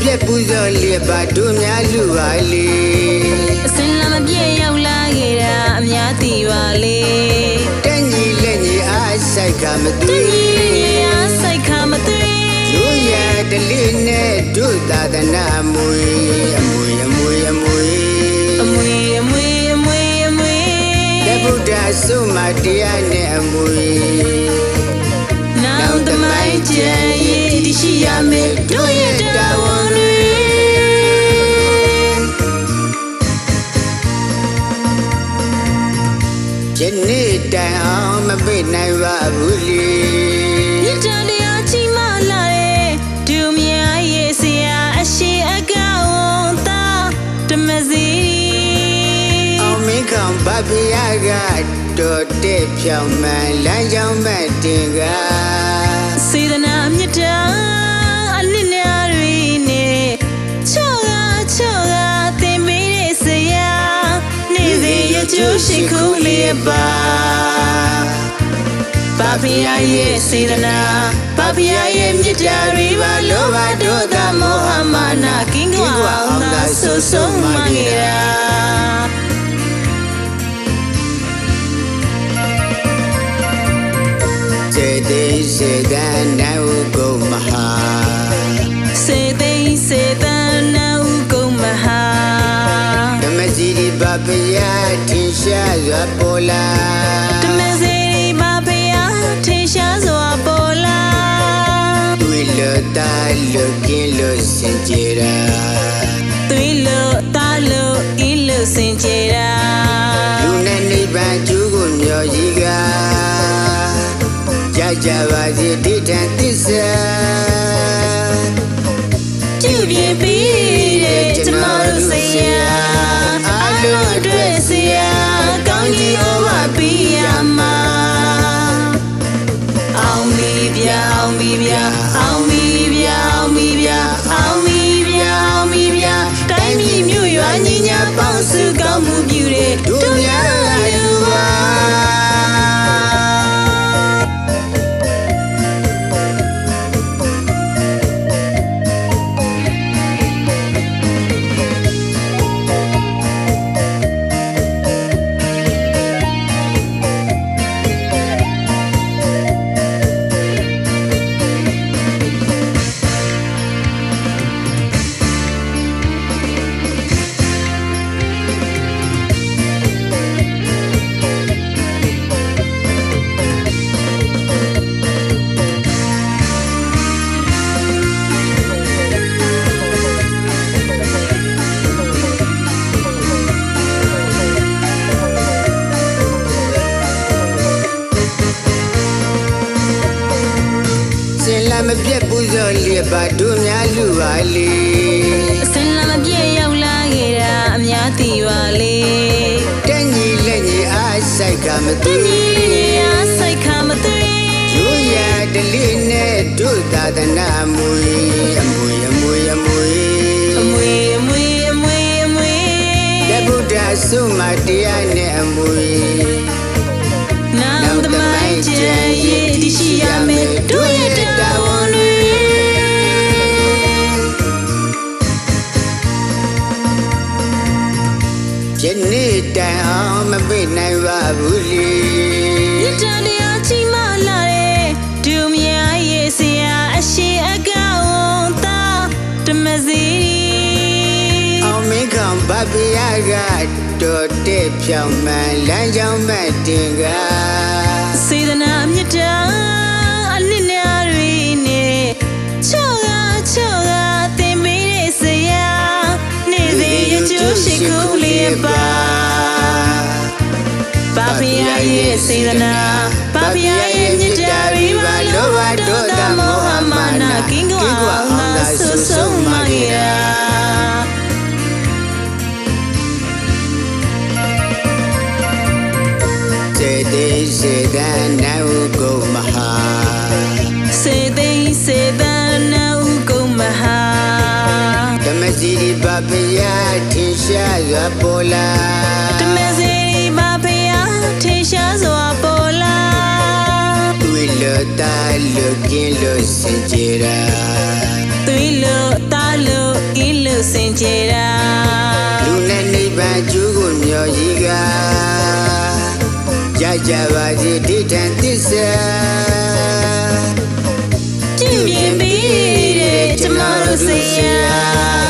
ပြတ်ပူဇော်လျက်ပါတို့များလူပါလေအစင်လာမပြည့်ရောက်လာခဲ့တာအများသိပါလေတက်ညီလက်ညီအားဆိုင်ကမသွတေညီညီအားစိတ်ခမသွေးတို့ရတလေးနဲ့တို့သာသနာအမွေအမွေအမွေအမွေအမွေအမွေအမွေအမွေတဗုဒ္ဓဆုမတရားနဲ့အမွေနောင်တမိုင်းကျန်ရည်တရှိရမယ်တို့ရဲ့တာ မပိတ်နိုင်ပါဘူးလေမြတ်တရားကြီးမလာတဲ့ဒုမြာရဲ့ဆရာအရှိအကဝန်သားဓမ္မစီအောင်မင်းကောင်ဗဖယားကတော်တဲ့ဖြောင်းမှန်လမ်းကြောင်းမဲ့တင်ကစေတနာမြတ်တာအနစ်နာတွေနဲ့ချော့ကချော့ကသင် ပေးတဲ့ဆရာနေ့စဉ်ရကျိုးရှိခုလေးပါဘာဖယားရဲ့စေတနာဘာဖယားရဲ့မြတ်တာတွေပါလောဘဒေါသမောဟမာနကင်းကွာအောင်သာဆုဆုံးမငေရာစေတေစေတနာဟုကုမဟာစေသိမ့်စေတနာဥကုမဟာဓမ္မစီရိဗဖယားထင်ရှားစွာပေါ်လာ တွေ့လို့တာလို့ကင်းလို့စင်ကြယ်ရာသွေးလို့တားလို့ဤလို့စင်ကြ အောင် ပြတ်ပူဇော်လျက်ပါတို့များလူပါလေအစင်လာမပြည့်ရောက်လာခဲ့တာအများသိပါလေတက်ညီလက်ညီအားဆိုင်ကမတသွေညီညီအားစိတ်ခမသွေးတို့ရတလေးနဲ့တို့သာသနာအမွေအမွေအမွေအမွေအမွေအမွေအမွေအမွေတဗုဒ္ဓဆုမတရားနဲ့အမွေနောင်တမိုင်းကျန်ရည်တရှိရမယ်တို့ရဲ့ ယနေ့တိုင်အောင်မပိတ်နိုင်ပါဘူးလေမြတ်တရားကြီးမလာတဲ့ဒုမြာရဲ့ဆရာအရှိအကဝန်သားဓမ္မစီအောင်မင်းကောင်ဗဖယားကတော်တဲ့ဖြောင်းမှန်လမ်းကြောင်းမဲ့တင်က စေတနာဘာဖယားရဲ့မြတ်တာတွေပါလောဘဒေါသမောဟမာနကင်းကွာအောင်သာဆုဆုံးမဂေရာစေတေစေတနာဟုကုမဟာစေသိမ့်စေတနာဥကုမဟာဓမ္မစီရိဗဖယားထင်ရှားစွာပေါ်လာတမ တွေ့လို့တာလို့ကင်းလို့စင်ကြယ်ရာသွေးလို့တားလို့လို့စင်ကြယ်တာလူနဲ့နိဗ္ဗာန်ကျူးကိုမျောကြီးကကြကြပါစေဒိဋ္ဌံသစ္စာကြည့်မြင်ပြီးတဲ့ကျမတို့ဆရာ